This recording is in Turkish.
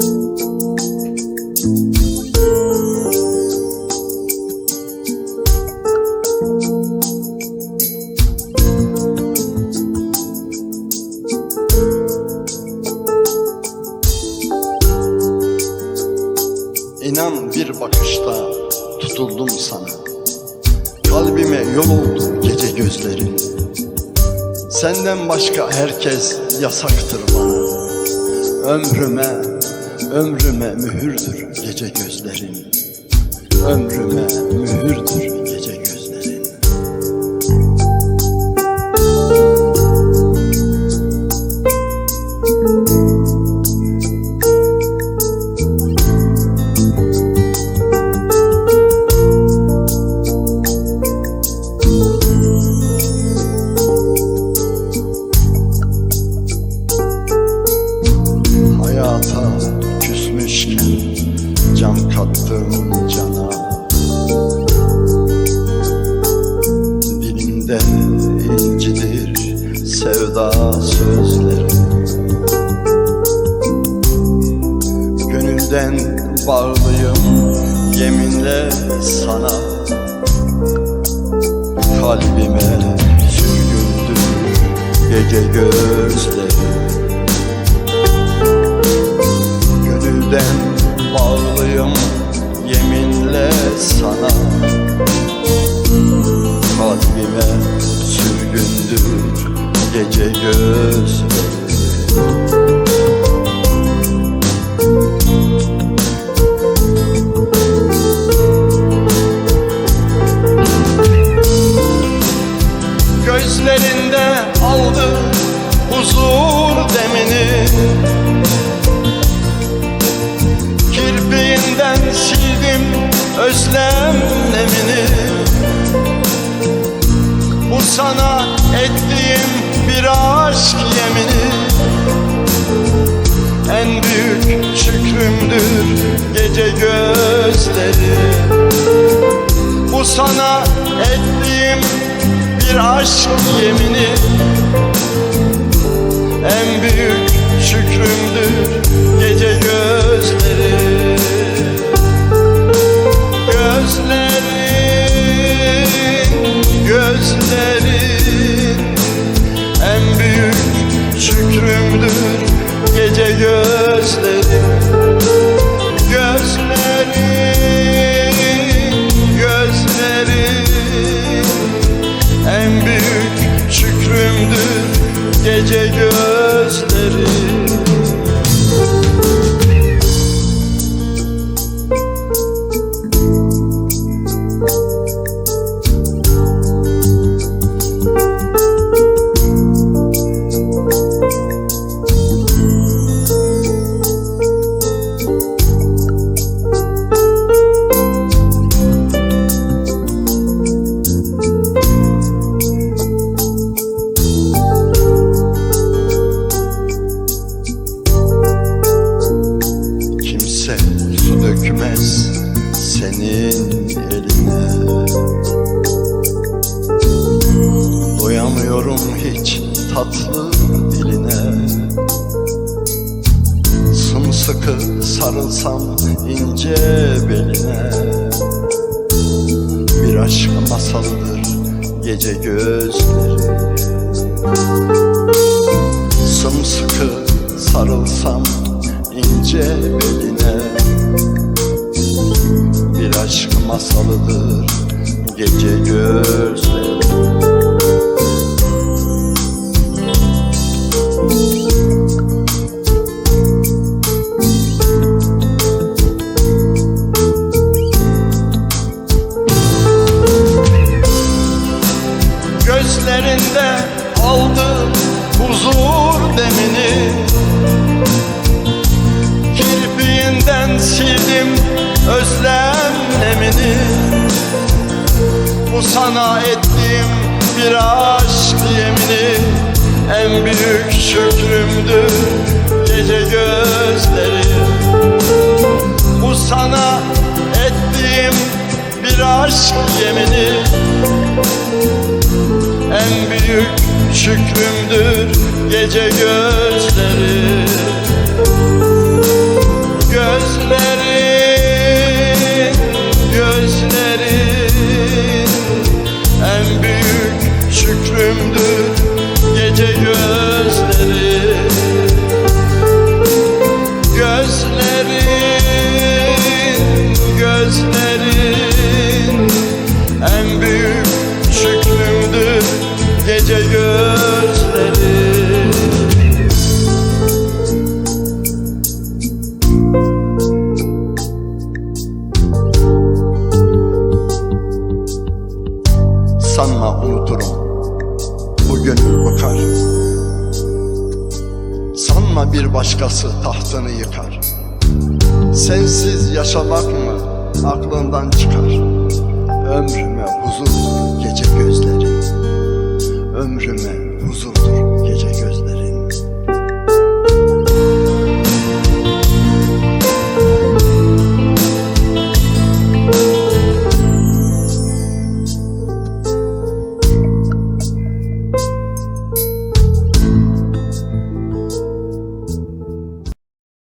İnan bir bakışta tutuldum sana. Kalbime yol oldu gece gözlerin Senden başka herkes yasaktır bana. Ömrüme, ömrüme mühürdür gece gözlerin. Ömrüme mühürdür can kattım cana. Dilimde incidir sevda sözleri. Gönülden bağlıyım yeminle sana. Kalbime sürgündür gece gözleri. Gönülden bağlıyım yeminle sana sana ettiğim bir aşk yemini. En büyük şükrümdür gece gözleri. Bu sana ettiğim bir aşk yemini. En büyük gece gözleri senin eline. Doyamıyorum hiç tatlı diline. Sımsıkı sarılsam ince beline. Bir aşk masalıdır gece gözleri. Sımsıkı sarılsam ince beline masalıdır gece gözleri. Gözlerinde aldı sana ettim bir aşk yemini. En büyük şükrümdü gece gözleri. Bu sana ettiğim bir aşk yemini. En büyük şükrümdür gece gözleri. Gözleri, gözleri. Şükrümdür gece gün gül kokar Sanma bir başkası tahtını yıkar. Sensiz yaşamak mı aklından çıkar? Ömrüme huzur